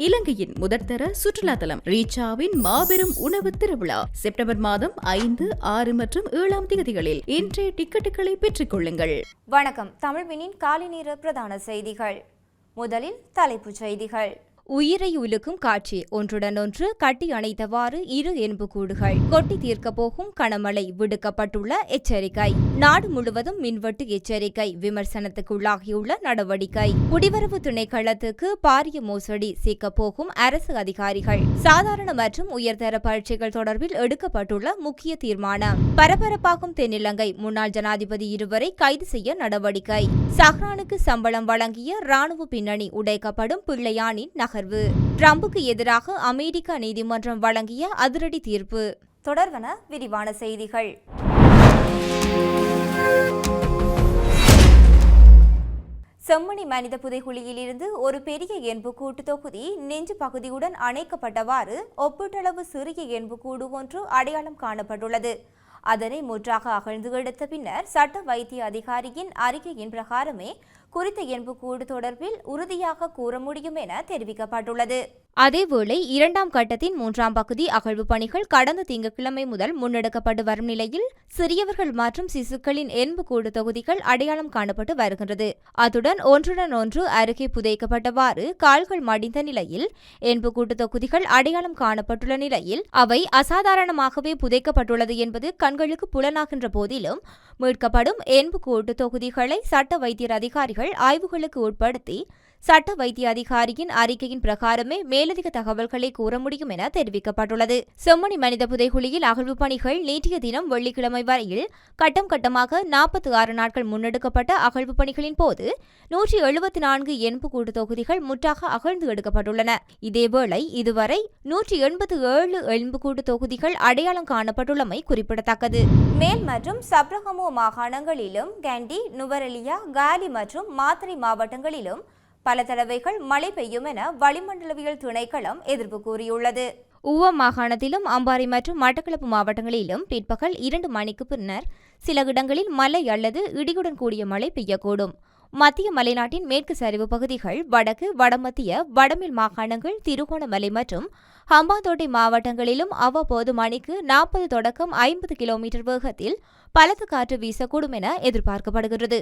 இலங்கையின் முதற்தர சுற்றுலா தலம் ரீச்சாவின் மாபெரும் உணவு திருவிழா. செப்டம்பர் மாதம் ஐந்து ஆறு மற்றும் ஏழாம் தேதிகளில் இன்றைய டிக்கெட்டுகளை பெற்றுக் கொள்ளுங்கள். வணக்கம். தமிழ்வினின் காலை நேர பிரதான செய்திகள். முதலில் தலைப்புச் செய்திகள். உயிரை உலுக்கும் காட்சி. ஒன்றுடன் ஒன்று கட்டி அணைத்தவாறு இரு கூடுகள் கொட்டி தீர்க்க போகும் கனமழை விடுக்கப்பட்டுள்ள எச்சரிக்கை. நாடு முழுவதும் மின்வெட்டு எச்சரிக்கை. விமர்சனத்துக்குள்ளாகியுள்ள நடவடிக்கை. குடிவரவு திணைக்களத்துக்கு பாரிய மோசடி சிக்கப் போகும் அரசு அதிகாரிகள். சாதாரண மற்றும் உயர்தர பரீட்சைகள் தொடர்பில் எடுக்கப்பட்டுள்ள முக்கிய தீர்மானம். பரபரப்பாகும் தென்னிலங்கை முன்னாள் ஜனாதிபதி இருவரை கைது செய்ய நடவடிக்கை. சஹ்ரானுக்கு சம்பளம் வழங்கிய ராணுவ பின்னணி உடைக்கப்படும் பிள்ளையானின் நகர்வு ட்ரம்புக்கு எதிராக அமெரிக்கா நீதிமன்றம் வழங்கிய அதிரடி தீர்ப்பு. தொடர்வன விரிவான செய்திகள். செம்மணி மனித புதைகுழியிலிருந்து ஒரு பெரிய எண்புக்கூட்டு தொகுதி நெஞ்சு பகுதியுடன் அணைக்கப்பட்டவாறு ஒப்பீட்டளவு சிறிய எண்புக்கூடு ஒன்று அடையாளம் காணப்பட்டுள்ளது. அதனை முற்றாக அகழ்ந்து எடுத்த பின்னர் சட்ட வைத்திய அதிகாரியின் அறிக்கையின் பிரகாரமே குறித்த எண்புக்கூடு தொடர்பில் உறுதியாக கூற முடியும் என தெரிவிக்கப்பட்டுள்ளது. அதேவேளை இரண்டாம் கட்டத்தின் மூன்றாம் பகுதி அகழ்வு பணிகள் கடந்த திங்கட்கிழமை முதல் முன்னெடுக்கப்பட்டு வரும் நிலையில் சிறியவர்கள் மற்றும் சிசுக்களின் எண்புக்கூடு தொகுதிகள் அடையாளம் காணப்பட்டு வருகின்றது. அத்துடன் ஒன்றுடன் ஒன்று அருகே புதைக்கப்பட்டவாறு கால்கள் மடிந்த நிலையில் எண்புக்கூட்டு தொகுதிகள் அடையாளம் காணப்பட்டுள்ள நிலையில் அவை அசாதாரணமாகவே புதைக்கப்பட்டுள்ளது என்பது கண்களுக்கு புலனாகின்ற போதிலும் மீட்கப்படும் எண்புக்கூட்டு தொகுதிகளை சட்ட வைத்தியர் அதிகாரிகள் ஆய்வுகளுக்கு உட்படுத்தி சட்ட வைத்திய அதிகாரியின் அறிக்கையின் பிரகாரமே மேலதிக தகவல்களை கூற முடியும் என தெரிவிக்கப்பட்டுள்ளது. செம்மணி மனித புதைகுழியில் அகழ்வு பணிகள் நேற்றைய தினம் வெள்ளிக்கிழமை வரையில் கட்டம் கட்டமாக நாற்பத்தி ஆறு நாட்கள் முன்னெடுக்கப்பட்ட அகழ்வு பணிகளின் போது நூற்றி எழுபத்தி நான்கு எண்புக்கூட்டு தொகுதிகள் முற்றாக அகழ்ந்து எடுக்கப்பட்டுள்ளன. இதேவேளை இதுவரை நூற்றி எண்பத்தி ஏழு எலும்புக்கூட்டு தொகுதிகள் அடையாளம் காணப்பட்டுள்ளமை குறிப்பிடத்தக்கது. மேல் மற்றும் சப்ரகமோ மாகாணங்களிலும் கண்டி நுவரெலியா காலி மற்றும் மாத்திரை மாவட்டங்களிலும் பல தடவைகள் மழை பெய்யும் என வளிமண்டலவியல் திணைக்களம் எதிர்ப்பு கூறியுள்ளது. ஊவ மாகாணத்திலும் அம்பாறை மற்றும் மட்டக்களப்பு மாவட்டங்களிலும் பிற்பகல் இரண்டு மணிக்கு பின்னர் சில இடங்களில் மழை அல்லது இடியுடன் கூடிய மழை பெய்யக்கூடும். மத்திய மலைநாட்டின் மேற்கு சரிவு பகுதிகள் வடக்கு வடமத்திய வடமேல் மாகாணங்கள் திருகோணமலை மற்றும் ஹம்பாந்தோட்டை மாவட்டங்களிலும் அவ்வப்போது மணிக்கு நாற்பது தொடக்கம் ஐம்பது கிலோமீட்டர் வேகத்தில் பலத்து காற்று வீசக்கூடும் என எதிர்பார்க்கப்படுகிறது.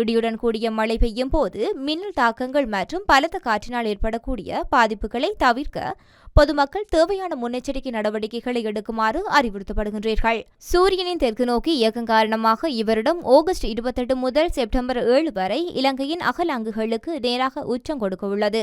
இடியுடன் கூடிய மழை பெய்யும் போது மின்னல் தாக்கங்கள் மற்றும் பலத்த காற்றினால் ஏற்படக்கூடிய பாதிப்புகளை தவிர்க்க பொதுமக்கள் தேவையான முன்னெச்சரிக்கை நடவடிக்கைகளை எடுக்குமாறு அறிவுறுத்தப்படுகின்றீர்கள். சூரியனின் தெற்கு நோக்கி இயக்கம் காரணமாக இவரிடம் ஆகஸ்ட் இருபத்தெட்டு முதல் செப்டம்பர் ஏழு வரை இலங்கையின் அகலாங்குகளுக்கு நேராக உச்சம் கொடுக்க உள்ளது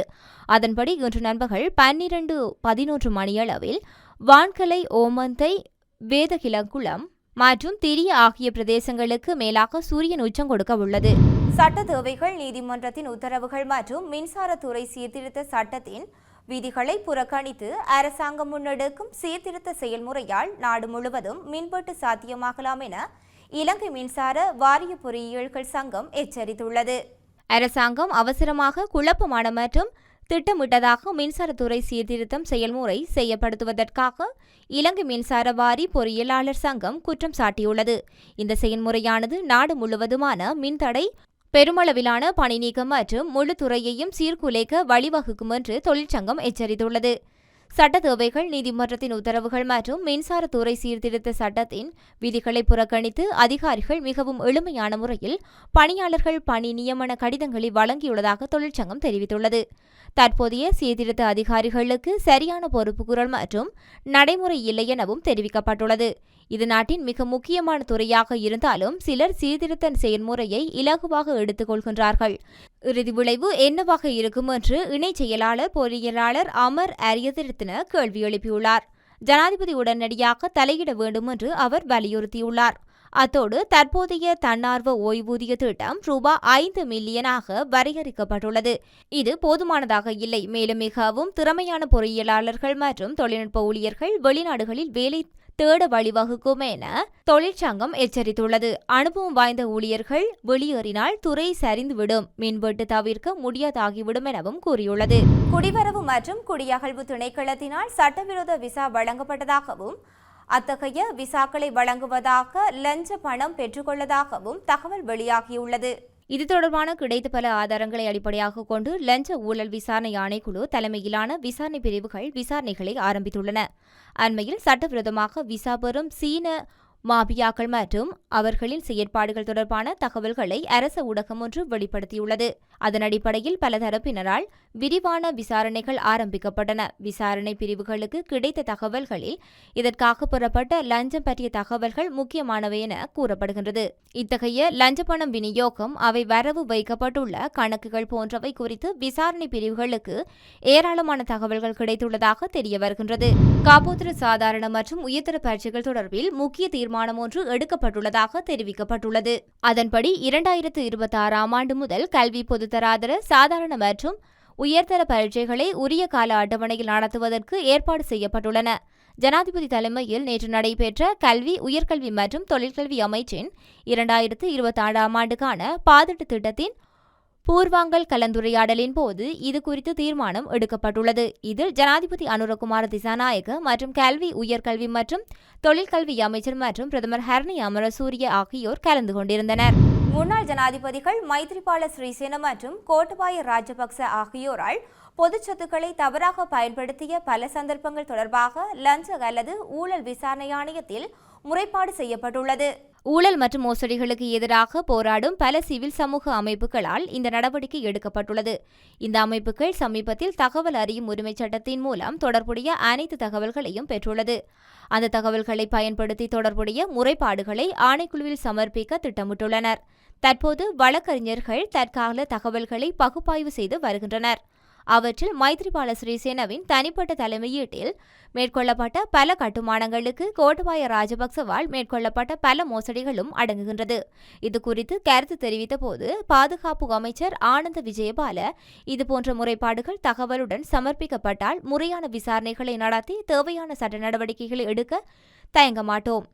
அதன்படி இன்று நண்பகல் பன்னிரண்டு பதினொன்று மணியளவில் வான்கலை ஓமந்தை வேதகிலங்குளம் மற்றும் திரிய ஆகிய பிரதேசங்களுக்கு மேலாக சூரியன் உச்சம் கொடுக்க உள்ளது. சட்ட தேவைகள் நீதிமன்றத்தின் உத்தரவுகள் மற்றும் மின்சாரத்துறை சீர்திருத்த சட்டத்தின் விதிகளை புறக்கணித்து அரசாங்கம் முன்னெடுக்கும் சீர்திருத்த செயல்முறையால் நாடு முழுவதும் மின்வெட்டு சாத்தியமாகலாம் என இலங்கை மின்சார வாரிய பொறியியல்கள் சங்கம் எச்சரித்துள்ளது. அரசாங்கம் அவசரமாக குழப்பமான மற்றும் திட்டமிட்டதாக மின்சாரத்துறை சீர்திருத்தம் செயல்முறை செய்யப்படுத்துவதற்காக இலங்கை மின்சார வாரி பொறியியலாளர் சங்கம் குற்றம் சாட்டியுள்ளது. இந்த செயல்முறையானது நாடு முழுவதுமான மின்தடை பெருமளவிலான பணி நீக்கம் மற்றும் முழு துறையையும் சீர்குலைக்க வழிவகுக்கும் என்று தொழிற்சங்கம் எச்சரித்துள்ளது. சட்ட தேவைகள் நீதிமன்றத்தின் உத்தரவுகள் மற்றும் மின்சாரத்துறை சீர்திருத்த சட்டத்தின் விதிகளை புறக்கணித்து அதிகாரிகள் மிகவும் எளிமையான முறையில் பணியாளர்கள் பணி நியமன கடிதங்களை வழங்கியுள்ளதாக தொழிற்சங்கம் தெரிவித்துள்ளது. தற்போதைய சீர்திருத்த அதிகாரிகளுக்கு சரியான பொறுப்புக்குரல் மற்றும் நடைமுறை இல்லை எனவும் தெரிவிக்கப்பட்டுள்ளது. இது நாட்டின் மிக முக்கியமான துறையாக இருந்தாலும் சிலர் சீர்திருத்த செயல்முறையை இலகுவாக எடுத்துக்கொள்கின்றார்கள். இறுதி விளைவு என்னவாக இருக்கும் என்று இணை செயலாளர் பொறியியலாளர் அமர் அரியதிருத்தின கேள்வி எழுப்பியுள்ளார். ஜனாதிபதி உடனடியாக தலையிட வேண்டும் என்று அவர் வலியுறுத்தியுள்ளார். அத்தோடு தற்போதைய தன்னார்வ ஓய்வூதிய திட்டம் ரூபாய் ஐந்து மில்லியனாக வரையறுக்கப்பட்டுள்ளது. இது போதுமானதாக இல்லை. மேலும் மிகவும் திறமையான பொறியியலாளர்கள் மற்றும் தொழில்நுட்ப ஊழியர்கள் வெளிநாடுகளில் வேலை தேட வழிவகுக்கும் என தொழிற்சங்கம் எச்சரித்துள்ளது. அனுபவம் வாய்ந்த ஊழியர்கள் வெளியேறினால் துறை சரிந்துவிடும். மின்வெட்டு தவிர்க்க முடியாதாகிவிடும் எனவும் கூறியுள்ளது. குடிவரவு மற்றும் குடியகழ்வு திணைக்களத்தினால் சட்டவிரோத விசா வழங்கப்பட்டதாகவும் அத்தகைய விசாக்களை வழங்குவதாக லஞ்ச பணம் பெற்றுக்கொள்ளதாகவும் தகவல் வெளியாகியுள்ளது. இது தொடர்பான கிடைத்த பல ஆதாரங்களை அடிப்படையாக கொண்டு லஞ்ச ஊழல் விசாரணை ஆணைக்குழு தலைமையிலான விசாரணை பிரிவுகள் விசாரணைகளை ஆரம்பித்துள்ளன. அண்மையில் சட்டவிரோதமாக விசா பெறும் சீன மாபியாக்கள் மற்றும் அவர்களின் செயற்பாடுகள் தொடர்பான தகவல்களை அரச ஊடகம் ஒன்று வெளிப்படுத்தியுள்ளது. அதன் அடிப்படையில் பல தரப்பினரால் விரிவான விசாரணைகள் ஆரம்பிக்கப்பட்டன. விசாரணை பிரிவுகளுக்கு கிடைத்த தகவல்களில் இதற்காக பெறப்பட்ட லஞ்சம் பற்றிய தகவல்கள் முக்கியமானவை என கூறப்படுகின்றது. இத்தகைய லஞ்ச பணம் விநியோகம் அவை வரவு வைக்கப்பட்டுள்ள கணக்குகள் போன்றவை குறித்து விசாரணை பிரிவுகளுக்கு ஏராளமான தகவல்கள் கிடைத்துள்ளதாக தெரிய வருகின்றது. காப்போத்திர சாதாரண மற்றும் உயர்தர பயிற்சிகள் தொடர்பில் முக்கிய தீர்மானம் ஒன்று எடுக்கப்பட்டுள்ளதாக தெரிவிக்கப்பட்டுள்ளது. அதன்படி இரண்டாயிரத்து இருபத்தி ஆறாம் ஆண்டு முதல் கல்வி பொதுத்தராதர சாதாரண மற்றும் உயர்தர பரீட்சைகளை உரிய கால அட்டவணையில் நடத்துவதற்கு ஏற்பாடு செய்யப்பட்டுள்ளன. ஜனாதிபதி தலைமையில் நேற்று நடைபெற்ற கல்வி உயர்கல்வி மற்றும் தொழிற்கல்வி அமைச்சின் இரண்டாயிரத்து இருபத்தி ஆறாம் ஆண்டுக்கான பாதிட்டு திட்டத்தின் பூர்வாங்கல் கலந்துரையாடலின் போது இது குறித்து தீர்மானம் எடுக்கப்பட்டுள்ளது. இதில் ஜனாதிபதி அனுரகுமார திசாநாயக மற்றும் கல்வி உயர்கல்வி மற்றும் தொழிற்கல்வி அமைச்சர் மற்றும் பிரதமர் ஹர்னி அமரசூரிய ஆகியோர் கலந்து கொண்டிருந்தனர். முன்னாள் ஜனாதிபதிகள் மைத்ரிபால ஸ்ரீசேன மற்றும் கோட்டபாய ராஜபக்ச ஆகியோரால் பொது சொத்துக்களை தவறாக பயன்படுத்திய பல சந்தர்ப்பங்கள் தொடர்பாக லஞ்ச அல்லது ஊழல் விசாரணை ஆணையத்தில் முறைப்பாடு செய்யப்பட்டுள்ளது. ஊழல் மற்றும் மோசடிகளுக்கு எதிராக போராடும் பல சிவில் சமூக அமைப்புகளால் இந்த நடவடிக்கை எடுக்கப்பட்டுள்ளது. இந்த அமைப்புகள் சமீபத்தில் தகவல் அறியும் உரிமைச் சட்டத்தின் மூலம் தொடர்புடைய அனைத்து தகவல்களையும் பெற்றுள்ளது. அந்த தகவல்களை பயன்படுத்தி தொடர்புடைய முறைப்பாடுகளை ஆணைக்குழுவில் சமர்ப்பிக்க திட்டமிட்டுள்ளனர். தற்போது வழக்கறிஞர்கள் தற்கால தகவல்களை பகுப்பாய்வு செய்து வருகின்றனர். அவற்றில் மைத்ரிபால சிறிசேனவின் தனிப்பட்ட தலைமையீட்டில் மேற்கொள்ளப்பட்ட பல கட்டுமானங்களுக்கு கோட்டபாய ராஜபக்சவால் மேற்கொள்ளப்பட்ட பல மோசடிகளும் அடங்குகின்றது. இது குறித்து கருத்து தெரிவித்த போது பாதுகாப்பு அமைச்சர் ஆனந்த விஜயபால இதுபோன்ற முறைப்பாடுகள் தகவலுடன் சமர்ப்பிக்கப்பட்டால் முறையான விசாரணைகளை நடத்தி தேவையான சட்ட நடவடிக்கைகளை எடுக்க தயங்க மாட்டோம்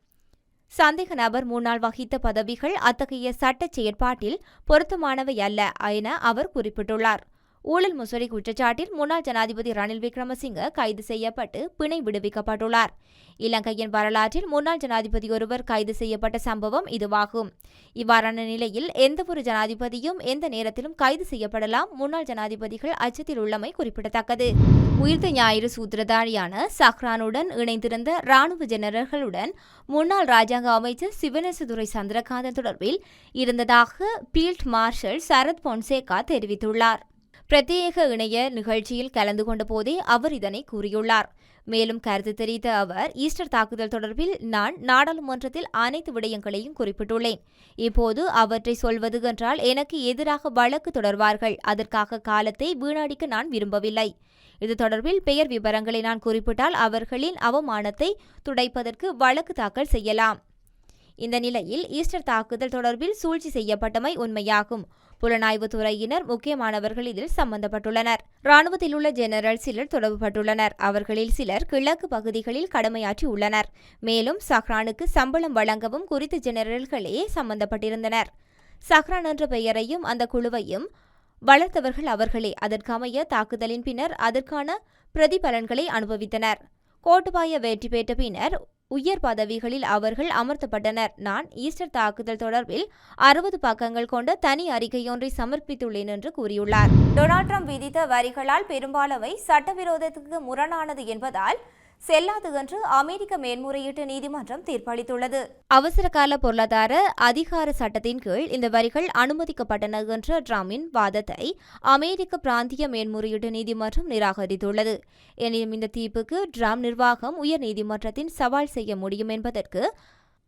சந்தேக நபர் முன்னால் வகித்த பதவிகள் அத்தகைய சட்ட செயற்பாட்டில் பொருத்தமானவை அல்ல என அவர் குறிப்பிட்டுள்ளார். ஊழல் முசடி குற்றச்சாட்டில் முன்னாள் ஜனாதிபதி ரணில் விக்ரமசிங்க கைது செய்யப்பட்டு பிணை விடுவிக்கப்பட்டுள்ளார். இலங்கையின் வரலாற்றில் முன்னாள் ஜனாதிபதி ஒருவர் கைது செய்யப்பட்ட சம்பவம் இதுவாகும். இவ்வாறான நிலையில் எந்தவொரு ஜனாதிபதியும் எந்த நேரத்திலும் கைது செய்யப்படலாம். முன்னாள் ஜனாதிபதிகள் அச்சத்தில் உள்ளமை குறிப்பிடத்தக்கது. உயிர்த்த ஞாயிறு சூத்திரதாரியான சஹ்ரானுடன் இணைந்திருந்த ராணுவ ஜெனரல்களுடன் முன்னாள் ராஜாங்க அமைச்சர் சிவனேசதுரை சந்திரகாந்தன் தொடர்பில் இருந்ததாக பீல்ட் மார்ஷல் சரத் பொன்சேகா தெரிவித்துள்ளார். பிரத்யேக இணைய நிகழ்ச்சியில் கலந்து கொண்ட போதே அவர் இதனை கூறியுள்ளார். மேலும் கருத்து தெரிவித்த அவர் ஈஸ்டர் தாக்குதல் தொடர்பில் நான் நாடாளுமன்றத்தில் அனைத்து விடயங்களையும் குறிப்பிட்டுள்ளேன். இப்போது அவற்றை சொல்வது என்றால் எனக்கு எதிராக வழக்கு தொடர்வார்கள். அதற்காக காலத்தை வீணடிக்க நான் விரும்பவில்லை. இது தொடர்பில் பெயர் விவரங்களை நான் குறிப்பிட்டால் அவர்களின் அவமானத்தை துடைப்பதற்கு வழக்கு தாக்கல் செய்யலாம். இந்த நிலையில் ஈஸ்டர் தாக்குதல் தொடர்பில் சூழ்ச்சி செய்யப்பட்டமை உண்மையாகும். புலனாய்வுத் துறையினர் முக்கியமானவர்கள் இதில் சம்பந்தப்பட்டுள்ளனர். ராணுவத்தில் உள்ள ஜெனரல் சிலர் தொடர்புபட்டுள்ளனர். அவர்களில் சிலர் கிழக்கு பகுதிகளில் கடமையாற்றி உள்ளனர். மேலும் சஹ்ரானுக்கு சம்பளம் வழங்கவும் குறித்த ஜெனரல்களே சம்பந்தப்பட்டிருந்தனர். சஹ்ரான் என்ற பெயரையும் அந்த குழுவையும் வளர்த்தவர்கள் அவர்களே. அதற்கமைய தாக்குதலின் பின்னர் அதற்கான பிரதிபலன்களை அனுபவித்தனர். கோட்டுபாய வெற்றி பெற்ற பின்னர் உயர் பதவிகளில் அவர்கள் அமர்த்தப்பட்டனர். நான் ஈஸ்டர் தாக்குதல் தொடர்பில் அறுபது பக்கங்கள் கொண்ட தனி அறிக்கையொன்றை சமர்ப்பித்துள்ளேன் என்று கூறியுள்ளார். டொனால்ட் ட்ரம்ப் விதித்த வரிகளால் பெரும்பாலவை சட்டவிரோதத்துக்கு முரணானது என்பதால் செல்லாது என்று அமெரிக்க மேன்முறையீட்டு நீதிமன்றம் தீர்ப்பளித்துள்ளது. அவசரகால பொருளாதார அதிகார சட்டத்தின் கீழ் இந்த வரிகள் அனுமதிக்கப்பட்டன என்ற ட்ரம்பின் வாதத்தை அமெரிக்க பிராந்திய மேன்முறையீட்டு நீதிமன்றம் நிராகரித்துள்ளது. எனினும் இந்த தீர்ப்புக்கு ட்ரம்ப் நிர்வாகம் உயர் நீதிமன்றத்தின் சவால் செய்ய முடியும் என்பதற்கு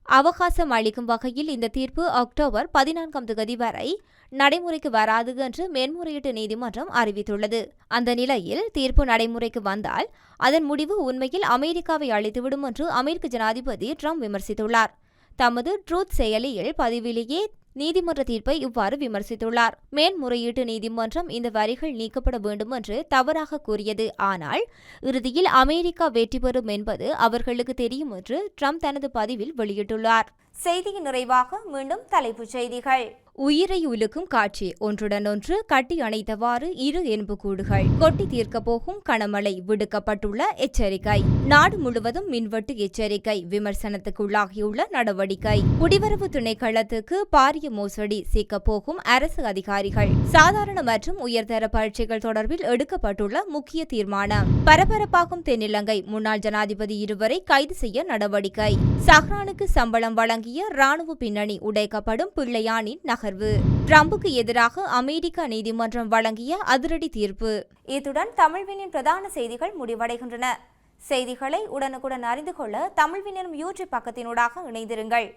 அவகாசம் அளிக்கும் வகையில் இந்த தீர்ப்பு அக்டோபர் பதினான்காம் தேதி வரை நடைமுறைக்கு வராது என்று மேன்முறையீட்டு நீதிமன்றம் அறிவித்துள்ளது. அந்த நிலையில் தீர்ப்பு நடைமுறைக்கு வந்தால் அதன் முடிவு உண்மையில் அமெரிக்காவை அழித்துவிடும் என்று அமெரிக்க ஜனாதிபதி ட்ரம்ப் விமர்சித்துள்ளார். தமது ட்ரூத் செயலியில் பதிவிலேயே நீதிமன்ற தீர்ப்பை இவ்வாறு விமர்சித்துள்ளார். மேன்முறையீட்டு நீதிமன்றம் இந்த வரிகள் நீக்கப்பட வேண்டும் என்று தவறாக கூறியது. ஆனால் இறுதியில் அமெரிக்கா வெற்றி பெறும் என்பது அவர்களுக்கு தெரியும் என்று ட்ரம்ப் தனது பதிவில் வெளியிட்டுள்ளார். செய்தியின் நிறைவாக மீண்டும் தலைப்புச் செய்திகள். உயிரை உலுக்கும் காட்சி. ஒன்றுடனொன்று கட்டி அணைத்தவாறு இரு எலும்புக்கூடுகள். கொட்டி தீர்க்க போகும் கனமழை விடுக்கப்பட்டுள்ள எச்சரிக்கை. நாடு முழுவதும் மின்வெட்டு எச்சரிக்கை. விமர்சனத்துக்குள்ளாகியுள்ள நடவடிக்கை. குடிவரவு திணைக்களத்துக்கு பாரிய மோசடி சீக்கப்போகும் அரசு அதிகாரிகள். சாதாரண மற்றும் உயர்தர பரீட்சைகள் தொடர்பில் எடுக்கப்பட்டுள்ள முக்கிய தீர்மானம். பரபரப்பாகும் தென்னிலங்கை முன்னாள் ஜனாதிபதி இருவரை கைது செய்ய நடவடிக்கை. சஹ்ரானுக்கு சம்பளம் வழங்கிய ராணுவ பின்னணி உடைக்கப்படும் பிள்ளையானின் நகர்வு ட்ரம்புக்கு எதிராக அமெரிக்க நீதிமன்றம் வழங்கிய அதிரடி தீர்ப்பு. இத்துடன் தமிழ்வினின் பிரதான செய்திகள் முடிவடைகின்றன. செய்திகளை உடனுக்குடன் அறிந்து கொள்ள தமிழ்வினரும் யூடியூப் பக்கத்தினூடாக இணைந்திருங்கள்.